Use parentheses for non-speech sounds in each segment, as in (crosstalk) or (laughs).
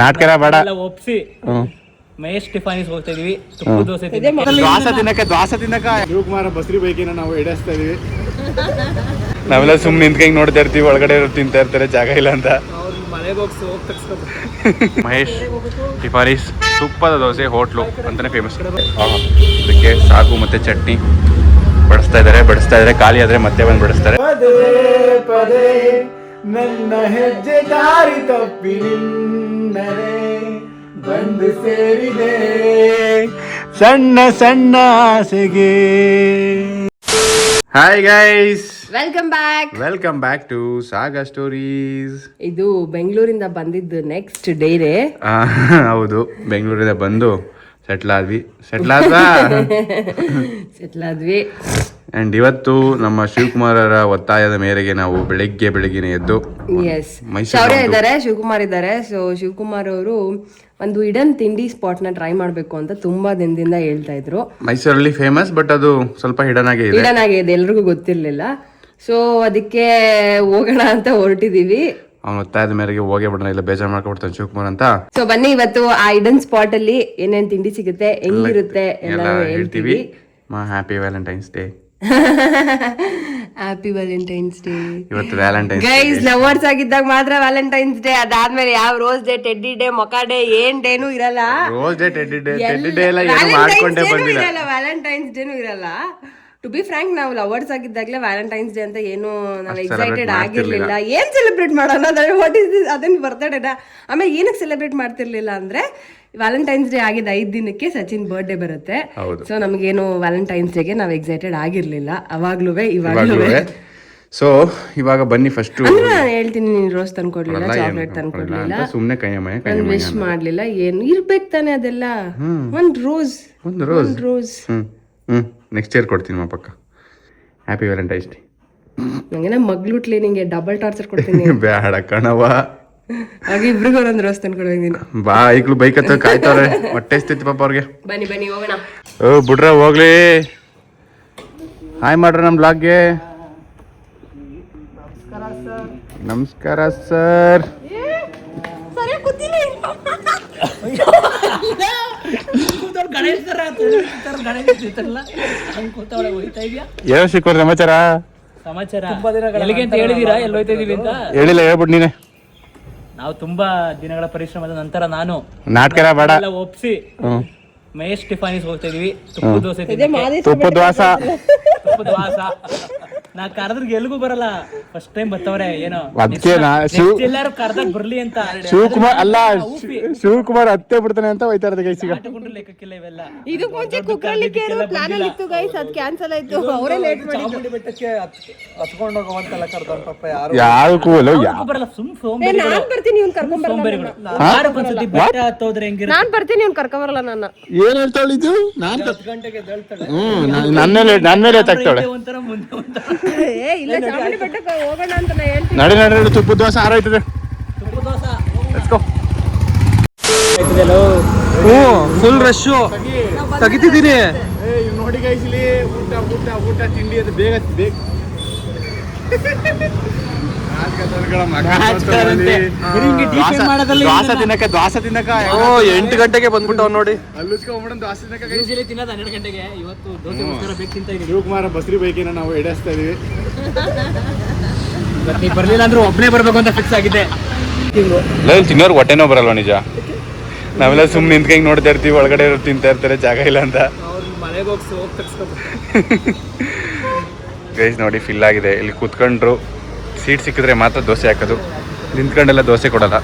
ನಾಟಕರ ಬೇಡ. ಒಪ್ಸಿ. ಮಹೇಶ್ ಟಿಫಾನಿಸ್ ಹೋಗ್ತಾ ಇದೀವಿ ತುಪ್ಪದ ದೋಸೆ ದ್ವಾಸ ತಿನ್ನಕ್ಕೆ ದ್ವಾಸ ತಿನ್ನಕ ಶಿವಕುಮಾರ ಬಸ್ರಿ ಬೈಕಿನ ನಾವು ಎಡೆಸ್ತಾ ಇದೀವಿ. ನಾವೆಲ್ಲ ಸುಮ್ಮನೆ ನಿಂತ್ಕಂಗ್ ನೋಡ್ತಾ ಇರ್ತೀವಿ ಒಳಗಡೆ ಇರೋ ತಿಂತಾ ಇರ್ತಾರೆ ಜಾಗ ಇಲ್ಲ ಅಂತ. ಮಹೇಶ್ ಟಿಫಾನಿಸ್ ತುಪ್ಪದ ದೋಸೆ ಹೋಟ್ಲು ಅಂತಾನೆ ಫೇಮಸ್ ಅದಕ್ಕೆ ಸಾಗು ಮತ್ತೆ ಚಟ್ನಿ. ಬಡಿಸ್ತಾ ಇದ್ದಾರೆ ಬಡಿಸ್ತಾ ಇದಾರೆ ಖಾಲಿ ಆದ್ರೆ ಮತ್ತೆ ಬಂದು ಬಡಿಸ್ತಾರೆ. ನನ್ನ ಹೆಜ್ಜೆ ದಾರಿ ತಪ್ಪಿ ನಿನ್ನರೆ ಬಂದು ಸೇರಿದೆ. ಸಣ್ಣ ಸಣ್ಣ ಆಸೆಗೆ. Hi guys welcome back welcome back to saga stories ಇದು ಬೆಂಗಳೂರಿಂದ ಬಂದಿದ್ದು ನೆಕ್ಸ್ಟ್ ಡೇರೆ (laughs) ಹೌದು ಬೆಂಗಳೂರಿಂದ ಬಂದು ಸೆಟ್ಲ್ ಆದ್ವಿ ಸೆಟ್ಲ್ ಆದ್ವಾ (laughs) ಸೆಟ್ಲ್ ಆದ್ವಿ ಅಂಡ್ ಇವತ್ತು ನಮ್ಮ ಶಿವಕುಮಾರರ ಒತ್ತಾಯದ ಮೇರೆಗೆ ನಾವು ಬೆಳಿಗ್ಗೆ ಬೆಳಿಗ್ಗೆನೆ ಎದ್ದು ಎಸ್ ಶೌರ್ಯ ಇದ್ದಾರೆ ಶಿವಕುಮಾರ್ ಇದ್ದಾರೆ. ಸೊ ಶಿವಕುಮಾರ್ ಅವರು ಒಂದು ಇಡನ್ ತಿಂಡಿ ಸ್ಪಾಟ್ನ ಟ್ರೈ ಮಾಡಬೇಕು ಅಂತ ತುಂಬಾ ದಿನದಿಂದ ಹೇಳ್ತಾ ಇದ್ರು. ಮೈಸೂರಲ್ಲಿ ಫೇಮಸ್ ಬಟ್ ಅದು ಸ್ವಲ್ಪ ಹಿಡನ್ ಆಗೇ ಇದೆ. ಇಡನ್ ಆಗಿದೆ ಎಲ್ರಿಗೂ ಗೊತ್ತಿರ್ಲಿಲ್ಲ. ಸೊ ಅದಕ್ಕೆ ಹೋಗೋಣ ಅಂತ ಹೊರಟಿದೀವಿ. ಅವನ ಒತ್ತಾಯದ ಮೇರೆಗೆ ಹೋಗೇ ಬಿಡೋಣ ಇಲ್ಲ ಬೇಜಾರು ಮಾಡ್ಕೊಬಿಡ್ತಾನೆ ಶಿವಕುಮಾರ್ ಅಂತ. ಸೊ ಬನ್ನಿ ಇವತ್ತು ಆ ಇಡನ್ ಸ್ಪಾಟ್ ಅಲ್ಲಿ ಏನೇನ್ ತಿಂಡಿ ಸಿಗುತ್ತೆ ಹೆಂಗಿರುತ್ತೆ ಎಲ್ಲ ಹೇಳ್ತೀವಿ. ಮಾ happy Valentine's Day happy Valentine's Day ಇವತ್ತು ವ್ಯಾಲೆಂಟೈನ್ಸ್ ಗೈಸ್ ಲವರ್ಸ್ ಆಗಿದ್ದಾಗ ಮಾತ್ರ ವ್ಯಾಲೆಂಟೈನ್ಸ್ ಡೇ ಅದಾದ್ಮೇಲೆ ಯಾವ ರೋಸ್ ಡೇ ಟೆಡ್ಡಿ ಡೇ ಮೊಕ ಡೇ ಏನ್ ಡೇನು ಇರಲ್ಲ. Rose day teddy day teddy day ಎಲ್ಲ ಏನು ಮಾಡ್ಕೊಂಡೇ ಬಂದಿಲ್ಲ. ಇರಲ್ಲ ವ್ಯಾಲೆಂಟೈನ್ಸ್ ಡೇನು ಇರಲ್ಲ. ಟು ಬಿ ಫ್ರಾಂಕ್ ನಾವು ಲವರ್ಸ್ ಆಗಿದ್ದಾಗಲೇ ವ್ಯಾಲೆಂಟೈನ್ಸ್ ಡೇ ಅಂತ ಏನು ನಾವು ಎಕ್ಸೈಟೆಡ್ ಆಗಿರ್ಲಿಲ್ಲ. ಏನ್ ಸೆಲೆಬ್ರೇಟ್ ಮಾಡೋಣ? ವಾಟ್ ಇಸ್ ದಿಸ್ ಅದನ್ನ ಬರ್ತಡೇನ ಆಮೇಲೆ ಏನಕ್ಕೆ ಸೆಲೆಬ್ರೇಟ್ ಮಾಡ್ತಿರ್ಲಿಲ್ಲ ಅಂದ್ರೆ ವ್ಯಾಲೆಂಟೈನ್ಸ್ ಡೇ ಆಗಿದ್ದ ಐದ್ ದಿನಕ್ಕೆ ಸಚಿನ್ ಬರ್ಡೇ ಬರುತ್ತೆ. ಸೊ ನಮಗೇನು ವ್ಯಾಲೆಂಟೈನ್ಸ್ ಡೇಗೆ ನಾವು ಎಕ್ಸೈಟೆಡ್ ಆಗಿರ್ಲಿಲ್ಲ. ಅವಾಗ್ಲೂ ಇವಾಗ್ಲೂ ಸೊ ಇವಾಗ ಬನ್ನಿ ಫಸ್ಟ್ ಹೇಳ್ತೀನಿ ನೀನ್ ರೋಸ್ ತಂದ್ಕೊಡ್ಲಿಲ್ಲ ಚಾಕ್ಲೇಟ್ ತಂದ್ಕೊಡ್ಲಿಲ್ಲ ಸುಮ್ನೆ ಕೈಯಮಯ ವಿಶ್ ಮಾಡ್ಲಿಲ್ಲ ಏನು ಇರ್ಬೇಕು ತಾನೆ ಅದೆಲ್ಲ. ಒಂದ್ ರೋಸ್ ಒಂದು ರೋಸ್ ರೋಸ್ ನೆಕ್ಸ್ಟ್ ಇಯರ್ ಕೊಡ್ತೀನಿ ಮಾ ಪಕ್ಕ ಹ್ಯಾಪಿ ವ್ಯಾಲೆಂಟೈನ್ಸ್ ಡೇ ನಂಗೆ ಮಗ್ಲುಟ್ಲಿ ನಿಂಗೆ ಡಬಲ್ ಟಾರ್ಚರ್ ಕೊಡ್ತೀನಿ. (laughs) ಬೇಡ ಕಣವ ಹಾಗೆ ಇಬ್ರಿಗೂ ಒಂದೊಂದು ರೋಸ್ ಕೊಡ್ತೀನಿ ಬಾ ಈಗಲೂ ಬೈಕ್ ಹತ್ತ ಕಾಯ್ತಾರೆ ಹೊಟ್ಟೆ ಸ್ಥಿತಿ ಪಾಪ ಅವ್ರಿಗೆ. ಬನ್ನಿ ಬನ್ನಿ ಹೋಗೋಣ. ಓ ಬಿಡ್ರ ಹೋಗ್ಲಿ. ಹಾಯ್ ಮಾಡ್ರ ನಮ್ಮ ಬ್ಲಾಗ್ಗೆ ನಮಸ್ಕಾರ ಸರ್ (laughs) ಏನೋ ಸಿಕ್ಕೋರಿ ಸಮಾಚಾರ? ಸಮಾಚಾರ. ಎಲ್ಲಿಗೆ ಅಂತ ಹೇಳಿದೀರಾ ಎಲ್ಲಿ ಹೋಯ್ತಾ ಇದೀವಿ ಅಂತ? ಹೇಳಿಲ್ಲ ಹೇಳ್ಬಿಟ್ಟು ನೀನೆ. ನಾವು ತುಂಬಾ ದಿನಗಳ ಪರಿಶ್ರಮದ ನಂತರ ನಾನು ನಾಟಕ ಬೇಡ. ಒಪ್ಸಿ ಮಹೇಶ್ ಟಿಫಾನಿಸ್ ಹೋಗ್ತಾ ಇದೀವಿ ತುಪ್ಪ ದೋಸೆ ತುಪ್ಪ ತುಪ್ಪದ ತುಪ್ಪ ತುಪ್ಪದ ವಾಸ ನಾ ಕರೆದ್ರೆ ಎಲ್ಗೂ ಬರಲ್ಲ. ಫಸ್ಟ್ ಟೈಮ್ ಬರ್ತವ್ರೆ ಏನೋ. ಅದಕ್ಕೆ ಎಲ್ಲಾರು ಕರ್ದಾಗ ಬರ್ಲಿ ಅಂತ. ಶಿವಕುಮಾರ್ ಅಲ್ಲ ಶಿವಕುಮಾರ್ ಹತ್ತೆ ಬಿಡ್ತಾನೆ ಅಂತ ಹೋಯ್ತಾ ಇರೋದು ಗೈಸಿಗ ಆಟಗೊಂಡ್ರೆ ಲೆಕ್ಕಕ್ಕಿಲ್ಲ ಇವೆಲ್ಲ. ಇದು ಮುಂಚೆ ಕುಕ್ಕರ್ಲಿಕ್ಕೆ ಪ್ಲಾನ್ ಅಲ್ಲಿ ಇತ್ತು ಗೈಸ್ ಅದ್ ಕ್ಯಾನ್ಸಲ್ ಆಯ್ತು. ಅವರೇ ಲೇಟ್ ಚಾಮುಂಡಿ ಬೆಟ್ಟಕ್ಕೆ ಹತ್ಕೊಂಡು ಹೋಗುವಂತೆಲ್ಲ ಕರ್ದಾರ ಪಾಪ ಯಾರು. ಯಾರು ಅಲ್ಲ ಯಾ ಬರಲ್ಲ ಸುಮ್ ಸೋಂಬೇರಿಗಳು. ನಾನ್ ಬರ್ತೀನಿ ಇವ್ನ್ ಕರ್ಕೊಂಡ್ ಬರಲ್ಲ ಸೋಂಬೇರಿಗಳು. ವಾರಕ್ಕೊಂದ್ಸತಿ ಬೆಟ್ಟ ಹತ್ತೋದ್ರೆ ಹೆಂಗಿರ ನಾನ್ ಬರ್ತೀನಿ ಇವ್ನ್ ಕರ್ಕೊಂಡ್ ಬರಲ್ಲ ನನ್ನ. ಏನ್ ಹೇಳ್ತಾಳಿದ್ದು ನಾನ್ ಗಂಟೆಗೆ ಎದ್ದೇಳ್ತಾಳೆ. ಹ್ಮ್ ನನ್ನೇ ನನ್ನ ಮೇಲೆ ಎತ್ತಾಕ್ತಾಳೆ ಒಂಥರ ಮುಂದೆ ಒಂಥರ. ಏ ಇಲ್ಲ ಚಾಮುಂಡಿ ಬೆಟ್ಟಕ್ಕೆ ಹೋಗೋಣ ಅಂತ ನಾ ಹೇಳ್ತೀನಿ. ನಡಿ ನಡಿ ನಡಿ ತುಪ್ಪದ ದೋಸೆ ಆರ ಐತದೆ ದೋಸೆ. ಲೆಟ್ಸ್ ಗೋ ಹ್ಞೂ ಫುಲ್ ರಶ್ಶು ತೆಗಿತಿದ್ದೀನಿ. ಏ ಇವ್ ನೋಡಿ ಗೈಸ್ಲಿ ಊಟ ಊಟ ಊಟ ತಿಂಡಿ ಅದು ಬೇಗ ಬೇಗ. ದ್ವಾಸ ತಿನ್ನಕ ದ್ವಾಸ ತಿನ್ನಕ ಓ ಎಂಟು ಗಂಟೆಗೆ ಬಂದ್ಬಿಟ್ಟವ್ ನೋಡಿ. ಶಿವಕುಮಾರ ಬಸ್ರಿ ಬೈಕಿನ ನಾವು ಎಡೆಸ್ತಾ ಇದೀವಿ. ನೀವು ಬರ್ಲಿಲ್ಲ ಅಂದ್ರೆ ಒಬ್ಬನೇ ಬರ್ಬೇಕು ಅಂತ ಫಿಕ್ಸ್ ಆಗಿದೆ. ತಿನ್ನೋರು ಹೊಟ್ಟೆನೋ ಬರಲ್ವ ನಿಜ? ನಾವೆಲ್ಲ ಸುಮ್ಮನೆ ನಿಂತ್ಕಂಗ್ ನೋಡ್ತಾ ಇರ್ತೀವಿ ಒಳಗಡೆ ಇರೋರು ತಿಂತಾ ಇರ್ತಾರೆ ಜಾಗ ಇಲ್ಲ ಅಂತ. ಅವ್ರು ಮನೆಗೆ ಹೋಗಿ ಹೋಗಿ ತಗ್ಸ್ಕೊಬೇಕು ಗೈಸ್ (laughs) ನೋಡಿ ಫಿಲ್ ಆಗಿದೆ. ಇಲ್ಲಿ ಕೂತ್ಕೊಂಡ್ರು. ಸೀಟ್ ಸಿಕ್ಕಿದ್ರೆ ಮಾತ್ರ ದೋಸೆ ಹಾಕೋದು. ನಿಂತ್ಕೊಂಡೆಲ್ಲ ದೋಸೆ ಕೊಡಲ್ಲ.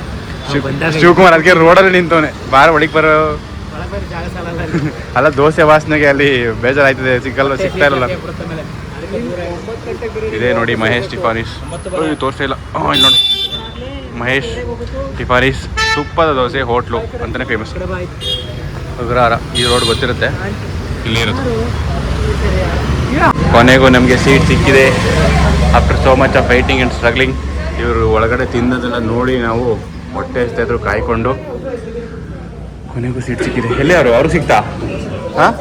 ಶಿವ್- ಶಿವಕುಮಾರ್ ಅದಕ್ಕೆ ರೋಡಲ್ಲಿ ನಿಂತವನೆ. ಬಾರ ಒಳಗೆ ಬರೋ ಅಲ್ಲ ದೋಸೆ ವಾಸನೆಗೆ ಅಲ್ಲಿ ಬೇಜಾರಾಯ್ತದೆ ಸಿಕ್ಕಲ್ಲ ಸಿಗ್ತಾ ಇರಲ್ಲ ಇದೇ ನೋಡಿ ಮಹೇಶ್ ಟಿಫಾನಿಸ್ ತೋರಿಸ್ತಾ ಇಲ್ಲ. ಇಲ್ಲಿ ನೋಡಿ. ಮಹೇಶ್ ಟಿಫಾನಿಸ್ ತುಪ್ಪದ ದೋಸೆ ಹೋಟ್ಲು ಅಂತಲೇ ಫೇಮಸ್ ಅಗ್ರಹಾರ ಈ ರೋಡ್ ಗೊತ್ತಿರುತ್ತೆ. ಇಲ್ಲಿ ಇರುತ್ತೆ ಕೊನೆಗೂ ನಮಗೆ ಸೀಟ್ ಸಿಕ್ಕಿದೆ. After so much of fighting and struggling ಇವರು ಒಳಗಡೆ ತಿನ್ನೋದೆಲ್ಲ ನೋಡಿ ನಾವು ಹೊಟ್ಟೆ ಎಷ್ಟಾದರೂ ಕಾಯ್ಕೊಂಡು. ಕೊನೆಗೂ ಸೀಟ್ ಸಿಕ್ಕಿದೆ. ಎಲ್ಲಿ ಅವರು? ಅವ್ರಿಗೆ ಸಿಗ್ತಾ ಹಾಂ?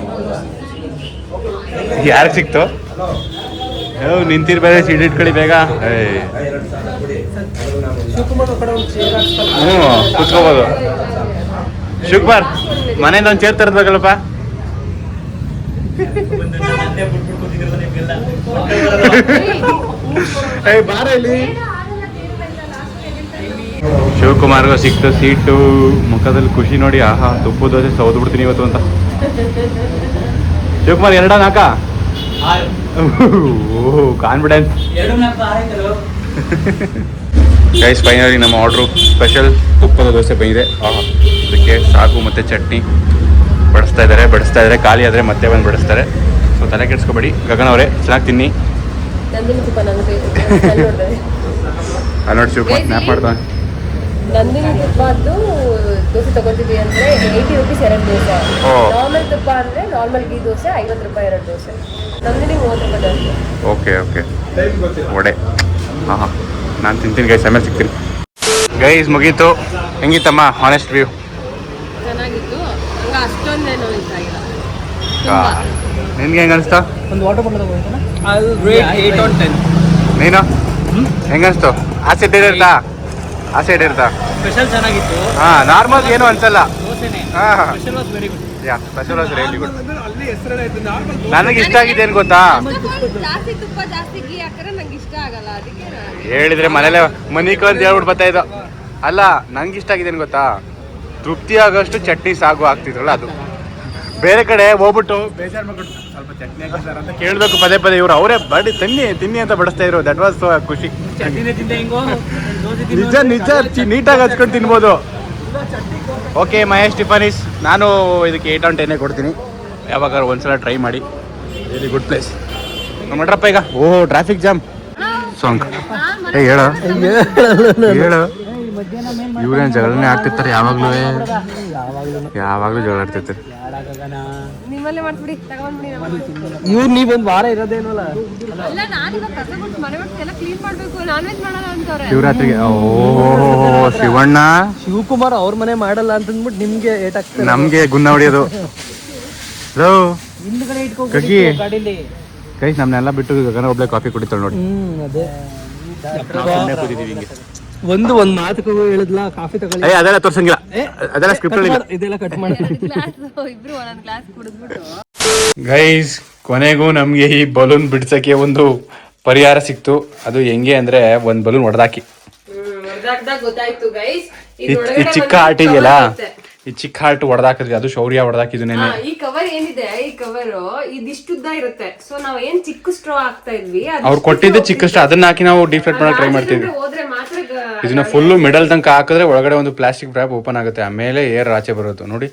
ಯಾರಿಗೆ ಸಿಕ್ತು? ನಿಂತಿರ್ಬೇರೆ ಸೀಟ್ ಇಟ್ಕೊಳ್ಳಿ ಬೇಗ. ಹ್ಞೂ ಕುತ್ಕೋಬೋದು. ಶುಕ್ಬಾರ್ ಮನೆಯಿಂದ ಒಂದು ಚೇರ್ ತರಬೇಕಲ್ಲಪ್ಪ ಶಿವಕುಮಾರ್ಗೂ ಸಿಕ್ತು ಸೀಟು, ಮುಖದಲ್ಲಿ ಖುಷಿ ನೋಡಿ, ಆಹಾ, ತುಪ್ಪು ದೋಸೆ ಸೌದು ಬಿಡ್ತೀನಿ ಇವತ್ತು ಅಂತ. ಶಿವಕುಮಾರ್, ಎರಡ ನಾಕ? ಕಾನ್ಫಿಡೆನ್ಸ್ ನಾಲ್ಕು ಆಯ್ತಲ್ಲ ಗೈಸ್ ಫೈನಲಿ ನಮ್ಮ ಆರ್ಡ್ರು ಸ್ಪೆಷಲ್ ತುಪ್ಪದ ದೋಸೆ ಬಂದಿದೆ. ಆಹಾ, ಅದಕ್ಕೆ ಸಾಗು ಮತ್ತು ಚಟ್ನಿ ಬಡಿಸ್ತಾ ಇದ್ದಾರೆ. ಬಡಿಸ್ತಾ ಇದ್ದಾರೆ ಖಾಲಿ ಆದರೆ ಮತ್ತೆ ಬಂದು ಬಡಿಸ್ತಾರೆ. ಸೊ ತಲೆ ಕೆಡಿಸ್ಕೊಬೇಡಿ. ಗಗನ್ ಅವರೇ, ಚೆನ್ನಾಗಿ ತಿನ್ನಿ. ನಂದಿನಿ ತುಪ್ಪ ನನಗೆ ಅಲ್ಲಿ ನೋಡಿ ಶಿವಕುಮಾರ್ ಸ್ನ್ಯಾಪ್ ಮಾಡ್ತಾನೆ ನಂದಿನಿ ತುಪ್ಪದ್ದು ದೋಸೆ ತಗೋತೀವಿ ಅಂದ್ರೆ ಏಯ್ಟಿ ರುಪೀಸ್ ಎರಡು ದೋಸೆ. ಓ. ನಾರ್ಮಲ್ ತುಪ್ಪ ಅಂದ್ರೆ ನಾರ್ಮಲ್ ಗೀ ದೋಸೆ ಐವತ್ತು ರೂಪಾಯಿ ಎರಡು ದೋಸೆ. ನಂದಿನಿ ಮೂವತ್ತು ರೂಪಾಯಿ ಓಕೆ ಓಕೆ. ವಡೆ. ಹಾಂ ಹಾಂ. ನಾನು ತಿಂತೀನಿ ಗೈಸ್ ಆಮೇಲೆ ಸಿಗ್ತೀನಿ. ಗೈಸ್ ಮುಗೀತು. ಹೆಂಗಿತ್ತಮ್ಮ? ಹಾನೆಸ್ಟ್ ವ್ಯೂ ಚೆನ್ನಾಗಿತ್ತು. ಹಂಗ ಅಷ್ಟೊಂದೇನು ನಿನ್ಗೆ ಹೆಂಗೆ ಅನಿಸ್ತಾ? ಒಂದು ವಾಟರ್ ಬಾಟಲ್ ತಗೋಯ್ತಾನ ನೀನು? ಹೆಂಗೆ ಆಸೆ ಆ ಆಸೆ ಇರ್ತಾ ಸ್ಪೆಷಲ್ ಚೆನ್ನಾಗಿತ್ತು. ಹಾಂ ನಾರ್ಮಲ್ ಏನು ಅನ್ಸಲ್ಲ. ದೋಸೆನೇ. ಹಾಂ special was very good yeah special was really good ನನಗೆ ಇಷ್ಟ ಆಗಿದೆ ಏನು ಗೊತ್ತಾ? ಜಾಸ್ತಿ ತುಪ್ಪ ಜಾಸ್ತಿ ಗೀ ಹಾಕಿದ್ರೆ ನಂಗೆ ಇಷ್ಟ ಆಗಲ್ಲ ಅದಕ್ಕೆ ಹೇಳಿದ್ರೆ ಮನೇಲೆ ಮನಿಕ ಅಂತ ಹೇಳ್ಬಿಟ್ಟು ಬರ್ತಾ ಇದ್ದೋ. ಅಲ್ಲ ನಂಗೆ ಇಷ್ಟ ಆಗಿದೆ ಏನು ಗೊತ್ತಾ? ತೃಪ್ತಿ ಆಗೋಷ್ಟು ಚಟ್ನಿ ಸಾಗು ಆಗ್ತಿದ್ರಲ್ಲ ಅದು. ಬೇರೆ ಕಡೆ ಹೋಗ್ಬಿಟ್ಟು ಬೇಜಾರು ಮಾಡ್ಕೊಂಡು ಸ್ವಲ್ಪ ಚಟ್ನಿ ಹಾಕಿದ್ದಾರೆ ಅಂತ ಕೇಳಬೇಕು ಪದೇ ಪದೇ ಇವರು. ಅವರೇ ಬಡಿ ತಿನ್ನಿ ತಿನ್ನಿ ಅಂತ ಬಡಿಸ್ತಾ ಇರೋ ದಟ್ ವಾಸ್ ಖುಷಿ. ಚಟ್ನಿನೇ ತಿಂದೆ ಹಿಂಗೋ? ದೋಸೆ ತಿನ್ನು ನಿಜ ನಿಜ ಚಿ- ನೀಟಾಗಿ ಹಚ್ಕೊಂಡು ತಿನ್ಬೋದು. ಓಕೆ ಮಹೇಶ್ ಟಿಫಾನಿಸ್ ನಾನು ಇದಕ್ಕೆ ಏಟ್ ಆನ್ ಟೆನ್ನೇ ಕೊಡ್ತೀನಿ. ಯಾವಾಗ ಒಂದ್ಸಲ ಟ್ರೈ ಮಾಡಿ. ವೆರಿ ಗುಡ್ ಪ್ಲೇಸ್ ಮಾಡ್ರಪ್ಪ ಈಗ? ಓ ಟ್ರಾಫಿಕ್ ಜಾಮ್ ಸಾಂಗ್ ಏ ಹೇಳ. ಹೇಳ. ಇವ್ರೇನು ಜಗಳನೇ ಆಗ್ತಿರ್ತಾರೆ ಯಾವಾಗ್ಲೂ. ಯಾವಾಗ್ಲೂ ಜಗಳ ಆಡ್ತಿರ್ತಾರೆ. ನಿಮ್ಮಲ್ಲೇ ಮಾಡ್ಬಿಡಿ ತಗೊಂಡ್ಬಿಡಿ ಇವ್ರು ನೀವೊಂದು ವಾರ ಇರೋದೇನಲ್ಲ ಅಲ್ಲ ನಾನು ಇವಾಗ ಕಸ ಬಿಟ್ಟು ಮನೆ ಬಿಟ್ಟು ಎಲ್ಲ ಕ್ಲೀನ್ ಮಾಡ್ಬೇಕು ನಾನ್ ವೆಜ್ ಮಾಡಲ್ಲ ಅಂತವ್ರೆ. ಶಿವರಾತ್ರಿಗೆ ಓ ಶಿವಣ್ಣ. ಶಿವಕುಮಾರ್ ಅವ್ರ ಮನೆ ಮಾಡಲ್ಲ ಅಂತಂದ್ಬಿಟ್ಟು ನಿಮ್ಗೆ ಏಟ್ ಆಗ್ತದೆ. ನಮ್ಗೆ ಗುನ್ನ ಹೊಡಿಯೋದು. ಹಲೋ ಹಿಂದ್ಗಡೆ ಇಟ್ಕೊಂಡು ಗಗಿ ಗಾಡಿಲಿ. ಕೈ ನಮ್ನೆಲ್ಲ ಬಿಟ್ಟು ಗಗನ ಒಬ್ಳೆ ಕಾಫಿ ಕುಡಿತಾಳೆ ನೋಡಿ. ಹ್ಮ್ ಅದೇ. ನಾವು ಕೂತಿದೀವಿ ಹಿಂಗೆ. ಒಂದು ಒಂದ್ ಮಾತು ಹೇಳಿದ್ಲ? ಕಾಫಿ ತಗೊಳ್ಳಿ. ಏ ಅದೆಲ್ಲ ತೋರ್ಸಂಗಿಲ್ಲ. ಅದೆಲ್ಲ ಸ್ಕ್ರಿಪ್ಟ್ ಅಲ್ಲಿ ಇದೆಲ್ಲ ಕಟ್ ಮಾಡಿ. (laughs) ಇಬ್ರು ಒಂದೊಂದು ಗ್ಲಾಸ್ ಕುಡಿದ್ಬಿಟ್ಟು. ಗೈಸ್ ಕೊನೆಗೂ ನಮಗೆ ಈ ಬಲೂನ್ ಬಿಡ್ಸಕ್ಕೆ ಒಂದು ಪರಿಹಾರ ಸಿಕ್ತು. ಅದು ಹೆಂಗೆ ಅಂದ್ರೆ ಒಂದ್ ಬಲೂನ್ ಹೊಡೆದಾಕಿ ಗೊತ್ತಾಯ್ತು ಗೈಸ್ ಈ ಈ ಚಿಕ್ಕ ಆಟ ಇದೆಯಲ್ಲ? ಈ ಚಿಕ್ಕ ಹಾರ್ಟ್ ಹೊಡೆದಾಕಿದ್ವಿ ಅದು ಶೌರ್ಯ ಹೊಡೆದಾಕಿದ್ವಿ ನೆನೆ ಈ ಕವರ್ ಏನಿದೆ? ಈ ಕವರ್ ಇದಿಷ್ಟುದ್ದ ಇರುತ್ತೆ. ಸೊ ನಾವು ಏನ್ ಚಿಕ್ಕ ಸ್ಟ್ರಾ ಹಾಕ್ತಾ ಇದ್ವಿ ಅವ್ರು ಕೊಟ್ಟಿದ್ದೆ ಚಿಕ್ಕಷ್ಟು ಅದನ್ನ ಹಾಕಿ ನಾವು ಡಿಫ್ಲೆಕ್ಟ್ ಮಾಡಕ್ ಟ್ರೈ ಮಾಡ್ತೀವಿ ಹೋದ್ರೆ ಮಾತ್ರ ಇದನ್ನ ಫುಲ್ ಮಿಡಲ್ ತನಕ ಹಾಕಿದ್ರೆ ಒಳಗಡೆ ಒಂದು ಪ್ಲಾಸ್ಟಿಕ್ ರ್ಯಾಪ್ ಓಪನ್ ಆಗುತ್ತೆ. ಆಮೇಲೆ ಏರ್ ಆಚೆ ಬರುತ್ತೆ ನೋಡಿ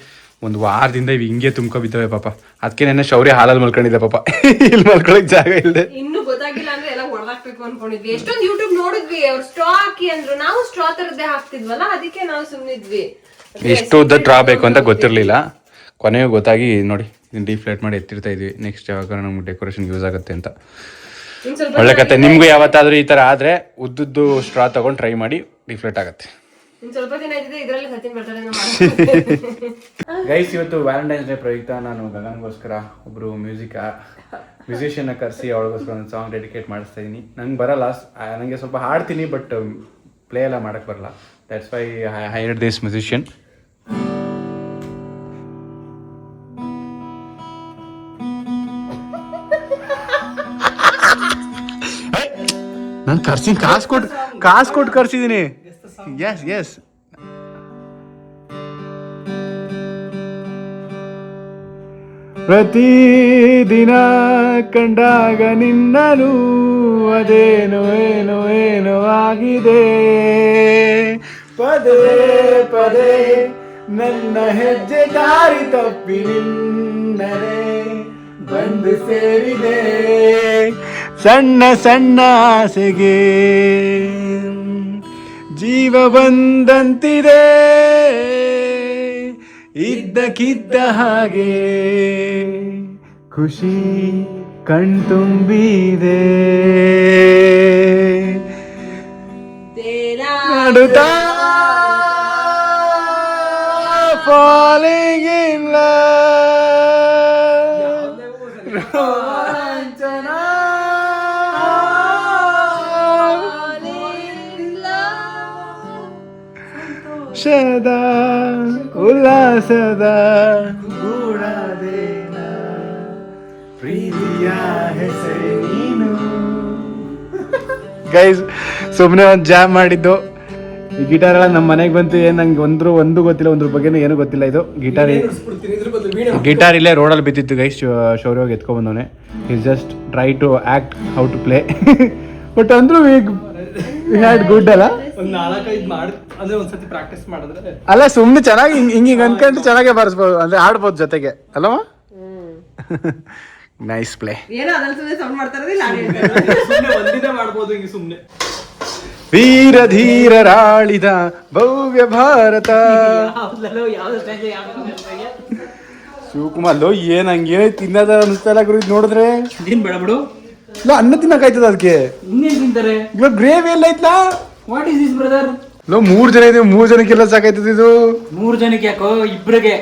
ಒಂದು ವಾರದಿಂದ ಇವ್ ಹಿಂಗೆ ತುಂಬ್ಕೊ ಬಿದ್ದವೆ ಪಾಪ. ಅದಕ್ಕೆ ನೆನ್ನೆ ಶೌರ್ಯ ಹಾಲಲ್ಲಿ ಮಲ್ಕೊಂಡಿದ್ದೆ ಪಾಪ. (laughs) ಇಲ್ಲಿ ಮಲ್ಕೊಳಕ್ ಜಾಗ ಇಲ್ಲದೆ ಇನ್ನು ಗೊತ್ತಾಗಿಲ್ಲ ಅಂದ್ರೆ ಎಲ್ಲ ಹೊಡೆದಾಕ್ಬೇಕು ಅನ್ಕೊಂಡಿದ್ವಿ. ಎಷ್ಟೊಂದು ಯೂಟ್ಯೂಬ್ ನೋಡಿದ್ವಿ. ಅವ್ರು ಸ್ಟ್ರಾ ಹಾಕಿ ಅಂದ್ರು. ನಾವು ಸ್ಟ್ರಾ ತರದ್ದೇ ಹಾಕ್ತಿದ್ವಲ್ಲ ಅದಕ್ಕೆ ನಾವು ಸುಮ್ನಿದ್ವಿ. ಎಷ್ಟು ಉದ್ದ ಡ್ರಾ ಬೇಕು ಅಂತ ಗೊತ್ತಿರಲಿಲ್ಲ. ಕೊನೆಗೂ ಗೊತ್ತಾಗಿ ನೋಡಿ ಇದನ್ನ ಡಿಫ್ಲೇಟ್ ಮಾಡಿ ಎತ್ತಿರ್ತಾ ಇದ್ವಿ. ನೆಕ್ಸ್ಟ್ ಯಾವಾಗ ನಮ್ಗೆ ಡೆಕೋರೇಷನ್ ಯೂಸ್ ಆಗುತ್ತೆ ಅಂತ. ಒಳ್ಳೆ ಕತೆ ನಿಮ್ಗೂ ಯಾವತ್ತಾದ್ರೂ ಈ ತರ ಆದ್ರೆ ಉದ್ದುದ್ದು ಸ್ಟ್ರಾ ತಗೊಂಡು ಟ್ರೈ ಮಾಡಿ ಡಿಫ್ಲೇಟ್ ಆಗುತ್ತೆ. ಇನ್ ಸ್ವಲ್ಪ ದಿನ ಇದ್ದಿದ್ರೆ ಇದ್ರಲ್ಲಿ ಸಚಿನ್ ಬರ್ತಾರೆ ಗೈಸ್ ಇವತ್ತು ವ್ಯಾಲೆಂಟೈನ್ಸ್ ಡೇ ಪ್ರಯುಕ್ತ ನಾನು ಗಗನ್ಗೋಸ್ಕರ ಒಬ್ರು ಮ್ಯೂಸಿಕ್ ಮ್ಯೂಸಿಷಿಯನ್ನ ಕರೆಸಿ ಅವಳಿಗೋಸ್ಕರ ಒಂದು ಸಾಂಗ್ ಡೆಡಿಕೇಟ್ ಮಾಡಿಸ್ತಾ ಇದ್ದೀನಿ ನಂಗೆ ಬರಲ್ಲ. ನನಗೆ ಸ್ವಲ್ಪ ಹಾಡ್ತೀನಿ ಬಟ್ ಪ್ಲೇ ಎಲ್ಲ ಮಾಡಕ್ಕೆ ಬರಲ್ಲ. That's why hired this musician ನಾನು ಕರ್ಸಿ ಕಾಸು ಕೊಟ್ಟು ಕಾಸು ಕೊಟ್ಟು ಕರ್ಸಿದ್ದೀನಿ ಎಸ್ ಎಸ್ ಪ್ರತಿದಿನ ಕಂಡಾಗ ನಿನ್ನನು ಅದೇನು, ಏನು ಏನು ಆಗಿದೆ. ಪದೇ ಪದೇ. ನನ್ನ ಹೆಜ್ಜೆ ದಾರಿ ತಪ್ಪಿ ನಿನ್ನರೆ ಬಂದು ಸೇರಿದೆ. ಸಣ್ಣ ಸಣ್ಣ ಆಸೆಗೆ ಜೀವ ಬಂದಂತಿದೆ. ಇದ್ದಕ್ಕಿದ್ದ ಹಾಗೆ ಖುಷಿ ಕಣ್ತುಂಬಿದೆ. ನಡುತ್ತಾ in love. ರೋಮಾಂಚನ ಹರ್ಷದ ಉಲ್ಲಾಸದ ಗೂಡಾದೇನ ಪ್ರೀತಿಯ ಹೆಸರೇನು ಗೈಸ್ ಸುಮ್ಮನೆ ಒಂದು ಜಾಮ್ ಮಾಡಿದ್ದು. ಈ ಗಿಟಾರ್ ಎಲ್ಲ ನಮ್ಮ ಮನೆಗೆ ಬಂತು ಏನು ನಂಗೆ ಒಂದ್ರು ಒಂದು ಗೊತ್ತಿಲ್ಲ ಒಂದ್ರ ಬಗ್ಗೆ ಏನು ಗೊತ್ತಿಲ್ಲ ಇದು. ಗಿಟಾರ್ ಗಿಟಾರ್ ಇಲ್ಲೇ ರೋಡಲ್ಲಿ ಬಿದ್ದಿತ್ತು ಗೈಸ್ ಶೌರ್ಯ ಹೋಗಿ ಎತ್ಕೊಂಡ್ಬಂದವನೆ is just try to act how to play but ಅಂದ್ರೂ ಹ್ಯಾಡ್ ಗುಡ್ ಅಲ್ಲ? ಒಂದ್ ನಾಲ್ಕೈದು ಮಾಡಿ ಅಂದ್ರೆ ಒಂದ್ಸತಿ ಪ್ರಾಕ್ಟೀಸ್ ಮಾಡಿದ್ರೆ ಅಲ್ಲ ಸುಮ್ಮನೆ ಚೆನ್ನಾಗಿ (laughs) ಹಿಂಗೆ ಹಿಂಗೆ ಅನ್ಕೊಂಡು ಚೆನ್ನಾಗೇ ಬಾರಿಸ್ಬೋದು ಅಂದ್ರೆ ಆಡ್ಬೋದು ಜೊತೆಗೆ. ಅಲ್ಲವಾ ನೈಸ್ ಪ್ಲೇ ಏನೋ ಹಿಂಗೆ ಸುಮ್ಮನೆ ವೀರ ಧೀರರಾಳಿದ ಭವ್ಯ ಭಾರತ. ಶಿವಕುಮಾರ್ ಲೋ ಏನ್ ಹಂಗೆ ತಿನ್ನದ ಅನಿಸ್ತಲ್ಲ ಗುರು ಇದ್ ನೋಡಿದ್ರೆ? ನೀನ್ ಬೇಡ ಬಿಡು. ಇಲ್ಲ ಅನ್ನ ತಿನ್ನಕಾಯ್ತದ ಅದಕ್ಕೆ ಇನ್ನೇನ್ ತಿಂತಾರೆ? ಇವಾಗ ಗ್ರೇವಿ ಎಲ್ಲ ಐತ್ಲಾ? ವಾಟ್ ಇಸ್ ದಿಸ್ ಬ್ರದರ್ ಲೋ ಮೂರ್ ಜನ ಇದೀವಿ ಮೂರ್ ಜನಕ್ಕೆಲ್ಲ ಸಾಕಾಯ್ತದ ಇದು? ಮೂರ್ ಜನಕ್ಕೆ ಯಾಕೋ? ಇಬ್ರಿಗೆ.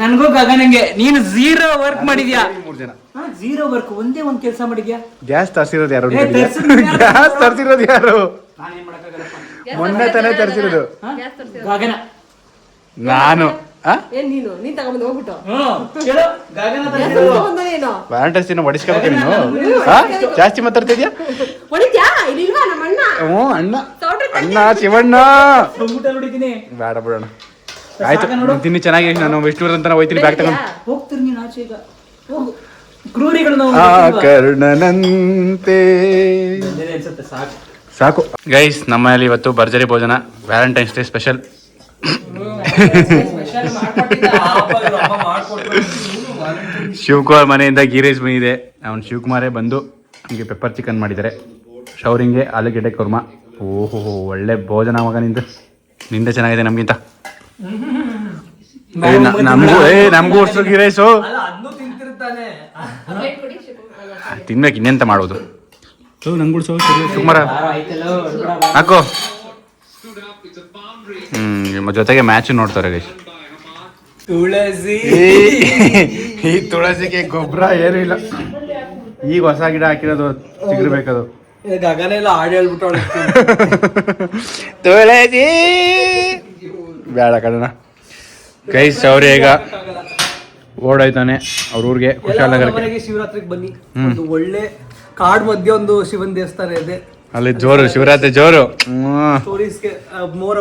ನನ್ಗೂ ಗಗನಂಗೆ. ನೀನು ಜೀರೋ ವರ್ಕ್ ಮಾಡಿದ್ಯಾ? ಮೂರ್ ಜನ. ಝೀರೋ ವರ್ಕ್ ಒಂದೇ ಒಂದ್ ಕೆಲಸ ಮಾಡಿದ್ಯಾ? ಗ್ಯಾಸ್ ತರ್ಸಿರೋದು ಯಾರು? ಗ್ಯಾಸ್ ತರ್ಸಿರೋದು ಯಾರು? ನಾನೇನ್ ಮಾಡಕ್ಕಾಗಲ್ಲಪ್ಪ? ಮೊನ್ನೆ ತಾನೇ ತರಿಸಿರೋದು. ಗಗನ. ನಾನು. ಏನ್ ನೀನು? ನೀನ್ ತಗೊಂಡ್ ಹೋಗ್ಬಿಟ್ಟು. ಹ್ಮ್ ಹೇಳು. ಗಗನ ತರ್ಸಿರೋದು. ಏನು ವ್ಯಾಲೆಂಟೈನ್ಸ್ ದಿನ ಹೊಡಿಸ್ಕೋಬೇಕು ನೀನು. ಹಾ? ಜಾಸ್ತಿ ಮಾತಾಡ್ತಿದ್ಯಾ? ಹೊಡಿತ್ಯಾ ಇಲ್ವಾ ನಮ್ಮ ಅಣ್ಣ? ಹ್ಞೂ ಅಣ್ಣ. ಸೌಂಡ್ರೆ ಅಣ್ಣ ಶಿವಣ್ಣ. ಬೇಡ ಬಿಡೋಣ. ಆಯ್ತು ತಿನ್ನಿ ಚೆನ್ನಾಗಿ ನಾನು ಎಷ್ಟು ಹೋಗ್ತೀನಿ ಹೋಯ್ತೀನಿ ಬ್ಯಾಗ್ ತಗೊಂಡು. ಹೋಗ್ತಿರ್ ನೀನು ಆಚೆ ಈಗ. ಹೋಗು. ಕ್ರೂರಿಗಳು ನಾವು ಆ ಕರ್ಣನಂತೆ. ಬೇರೆ ಅನ್ಸುತ್ತೆ? ಸಾಕು. ಸಾಕು. ಗೈಸ್ ನಮ್ಮಲ್ಲಿ ಇವತ್ತು ಭರ್ಜರಿ ಭೋಜನ ವ್ಯಾಲೆಂಟೈನ್ಸ್ ಡೇ ಸ್ಪೆಷಲ್ ಶಿವಕುಮಾರ್ ಮನೆಯಿಂದ ಗೀ ರೈಸ್ ಬಂದಿದೆ. ಅವನು ಶಿವಕುಮಾರೇ ಬಂದು ನಮಗೆ ಪೆಪ್ಪರ್ ಚಿಕನ್ ಮಾಡಿದ್ದಾರೆ. ಶೌರಿಂಗೆ ಆಲೂಗೆಡ್ಡೆ ಕುರ್ಮ. ಓಹೋ ಒಳ್ಳೆ ಭೋಜನ ಮಗ ನಿಂದು. ನಿಂದೆ ಚೆನ್ನಾಗಿದೆ ನಮಗಿಂತ. ನಮಗೂ ಏ ನಮಗೂ ಅಷ್ಟು ಗೀ ರೈಸು ಅದನ್ನು ತಿಂತಿರ್ತಾನೆ. ತಿನ್ಬೇಕು ಇನ್ನೆಂತ ಮಾಡೋದು? ನಂಗೂ ಶಿವಕುಮಾರ ಯಾರೋ ಸುಮಾರ. ಹಾಕು. ಹ್ಮ್ ಜೊತೆಗೆ ಮ್ಯಾಚ್ ನೋಡ್ತಾರೆ ಗೈಸ್ ತುಳಸಿ. ಈ ತುಳಸಿಗೆ ಗೊಬ್ಬರ ಏನೂ ಇಲ್ಲ. ಈಗ ಹೊಸ ಗಿಡ ಹಾಕಿರೋದು ಸಿಗಿರ್ಬೇಕದು ಗಗನ ಎಲ್ಲ ಹಾಡು ಹೇಳ್ಬಿಟ್ಟು ತುಳಸಿ. ಬೇಡ ಕಣ ಗೈಸ್ ಸೌರ್ಯ ಈಗ ಓಡೋಯ್ತಾನೆ. ಅವ್ರ ಊರಿಗೆ ಕುಶಾಲನಗರಕ್ಕೆ ಶಿವರಾತ್ರಿಗೆ ಬನ್ನಿ. ಒಂದು ಒಳ್ಳೆ ಕಾಡ್ ಮಧ್ಯೆ ಒಂದು ಶಿವನ್ ದೇವಸ್ಥಾನ ಇದೆ. ಅಲ್ಲಿ ಜೋರು ಶಿವರಾತ್ರಿ ಜೋರು. ಸ್ಟೋರೀಸ್ ಸ್ಟೋರೀಸ್ಗೆ ಮೋರ್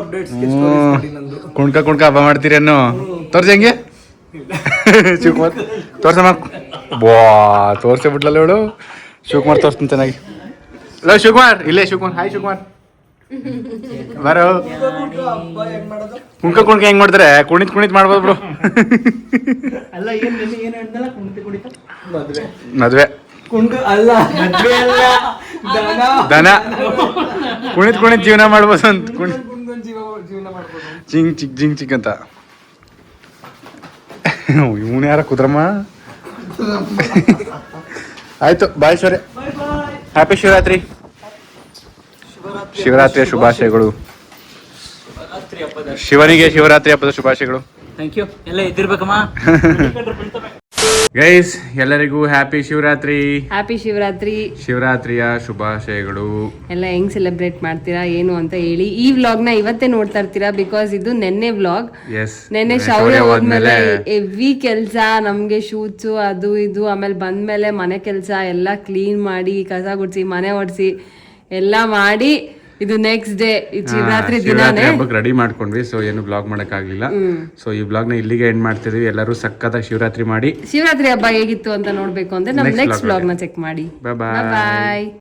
ನಂದು. ಕುಣ್ಕ ಕುಣ್ಕ ಹಬ್ಬ ಮಾಡ್ತೀರಿ ಅನ್ನು. ತೋರ್ಸಿ ಹೆಂಗೆ? (laughs) ಶಿವಕುಮಾರ್ ತೋರ್ಸಮ್ಮ. ಬಾ ತೋರ್ಸಿ ಬಿಟ್ಲಲ್ಲ ಇವಳು. ಶಿವಕುಮಾರ್ ತೋರ್ಸ್ತೀನಿ ಚೆನ್ನಾಗಿ. ಹಲೋ ಶಿವಕುಮಾರ್ ಇಲ್ಲೇ ಶಿವಕುಮಾರ್. ಹಾಯ್ ಶಿವಕುಮಾರ್. ಬರೋ. ಕುಣ್ಕ ಕುಣ್ಕ ಹೆಂಗ್ ಮಾಡ್ತಾರೆ? ಕುಣಿತ್ ಕುಣಿತ್ ಮಾಡ್ಬೋದು ಬಿಡು ಮದ್ವೆ. ಕುಂಡು ಅಲ್ಲ. ಮದ್ವೆ ಅಲ್ಲ. ದನ. ದನ. ಕುಣಿತ್ ಕುಣಿತ್ ಜೀವನ ಮಾಡ್ಬೋದು ಅಂತ. ಕುಣಿ ಕುಂಡ್ಕೊಂಡ್ ಜೀವ ಜೀವನ ಮಾಡ್ಬೋದು ಜಿಂಗ್ ಚಿಕ್ ಜಿಂಗ್ ಚಿಕ್ ಅಂತ. ಇವನು ಯಾರ ಕುದ್ರಮ್ಮ? ಆಯ್ತು ಬಾಯ್ ಸರಿ. ಹ್ಯಾಪಿ ಶಿವರಾತ್ರಿ. ಶಿವರಾತ್ರಿಯ ಶುಭಾಶಯಗಳು. ಶಿವನಿಗೆ ಶಿವರಾತ್ರಿ ಹಬ್ಬದ ಶುಭಾಶಯಗಳು. ಥ್ಯಾಂಕ್ ಯು ಎಲ್ಲ ಎದ್ದಿರ್ಬೇಕಮ್ಮ? (laughs) ಗೈಸ್ ಎಲ್ಲರಿಗೂ ಹ್ಯಾಪಿ ಶಿವರಾತ್ರಿ. ಹ್ಯಾಪಿ ಶಿವರಾತ್ರಿ. ಶಿವರಾತ್ರಿಯ ಶುಭಾಶಯಗಳು. ಎಲ್ಲ ಹೆಂಗ್ ಸೆಲೆಬ್ರೇಟ್ ಮಾಡ್ತೀರಾ ಏನು ಅಂತ ಹೇಳಿ ಈ ವ್ಲಾಗ್ನ ಇವತ್ತೇ ನೋಡ್ತಾ ಇರ್ತೀರಾ ಬಿಕಾಸ್ ಇದು ನೆನ್ನೆ ವ್ಲಾಗ್ ನೆನ್ನೆ ಶೌರ್ಯ ಹೋದ್ಮೇಲೆ ಎವ್ರಿ ಕೆಲ್ಸ ನಮ್ಗೆ ಶೂಟ್ಸ್ ಅದು ಇದು ಆಮೇಲೆ ಬಂದ್ಮೇಲೆ ಮನೆ ಕೆಲ್ಸ ಎಲ್ಲ ಕ್ಲೀನ್ ಮಾಡಿ ಕಸ ಗುಡ್ಸಿ ಮನೆ ಒಡ್ಸಿ ಎಲ್ಲ ಮಾಡಿ. ಇದು ನೆಕ್ಸ್ಟ್ ಡೇ ಶಿವರಾತ್ರಿ ದಿನಾನೇ ಹಬ್ಬಕ್ಕೆ ರೆಡಿ ಮಾಡ್ಕೊಂಡ್ವಿ ಸೊ ಏನು ಬ್ಲಾಗ್ ಮಾಡಕ್ ಆಗ್ಲಿಲ್ಲ ಸೊ ಈ ಬ್ಲಾಗ್ನ ಇಲ್ಲಿಗೆ ಎಂಡ್ ಮಾಡ್ತಿದ್ವಿ. ಎಲ್ಲರೂ ಸಕ್ಕತ್ತಾಗಿ ಶಿವರಾತ್ರಿ ಮಾಡಿ. ಶಿವರಾತ್ರಿ ಹಬ್ಬ ಹೇಗಿತ್ತು ಅಂತ ನೋಡ್ಬೇಕು ಅಂದ್ರೆ ನಮ್ ನೆಕ್ಸ್ಟ್ ಬ್ಲಾಗ್ನ ಚೆಕ್ ಮಾಡಿ. ಬಾಯ್